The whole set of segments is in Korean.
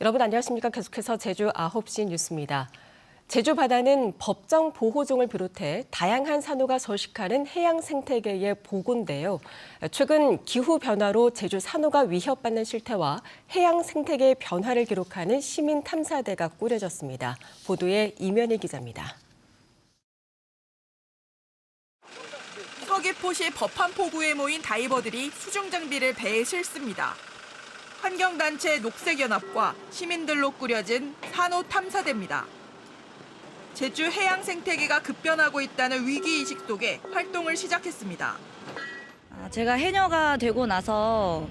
여러분 안녕하십니까? 계속해서 제주 9시 뉴스입니다. 제주 바다는 법정 보호종을 비롯해 다양한 산호가 서식하는 해양 생태계의 보고인데요. 최근 기후 변화로 제주 산호가 위협받는 실태와 해양 생태계의 변화를 기록하는 시민 탐사대가 꾸려졌습니다. 보도에 이면희 기자입니다. 서귀포시 법한포구에 모인 다이버들이 수중 장비를 배에 실습니다. 환경단체 녹색연합과 시민들로 꾸려진 산호 탐사대입니다. 제주 해양 생태계가 급변하고 있다는 위기의식 속에 활동을 시작했습니다. 아, 제가 해녀가 되고 나서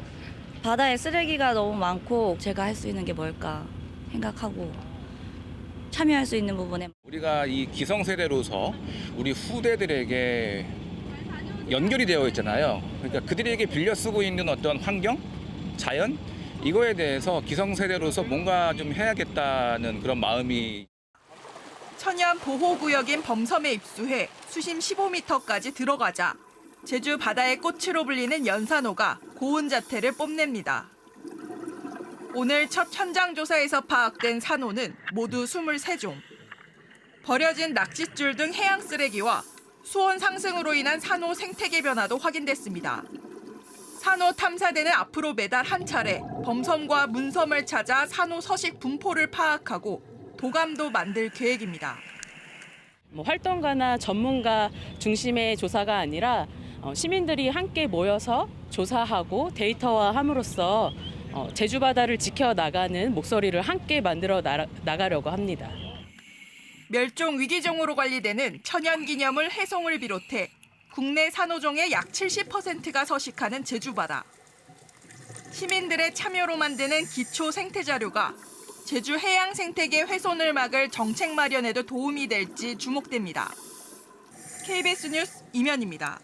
바다에 쓰레기가 너무 많고 제가 할 수 있는 게 뭘까 생각하고 참여할 수 있는 부분에 우리가 이 기성세대로서 우리 후대들에게 연결이 되어 있잖아요. 그러니까 그들에게 빌려 쓰고 있는 어떤 환경, 자연 이거에 대해서 기성세대로서 뭔가 좀 해야겠다는 그런 마음이 천연 보호구역인 범섬에 입수해 수심 15m까지 들어가자 제주 바다의 꽃으로 불리는 연산호가 고온 자태를 뽐냅니다. 오늘 첫 현장 조사에서 파악된 산호는 모두 23종. 버려진 낚싯줄 등 해양 쓰레기와 수온 상승으로 인한 산호 생태계 변화도 확인됐습니다. 산호 탐사대는 앞으로 매달 한 차례 범섬과 문섬을 찾아 산호 서식 분포를 파악하고 도감도 만들 계획입니다. 뭐 활동가나 전문가 중심의 조사가 아니라 어, 시민들이 함께 모여서 조사하고 데이터화함으로써 어, 제주 바다를 지켜 나가는 목소리를 함께 만들어 나, 나가려고 합니다. 멸종 위기종으로 관리되는 천연기념물 해송을 비롯해 국내 산호종의 약 70%가 서식하는 제주바다. 시민들의 참여로 만드는 기초 생태 자료가 제주 해양 생태계 훼손을 막을 정책 마련에도 도움이 될지 주목됩니다. KBS 뉴스 이면입니다.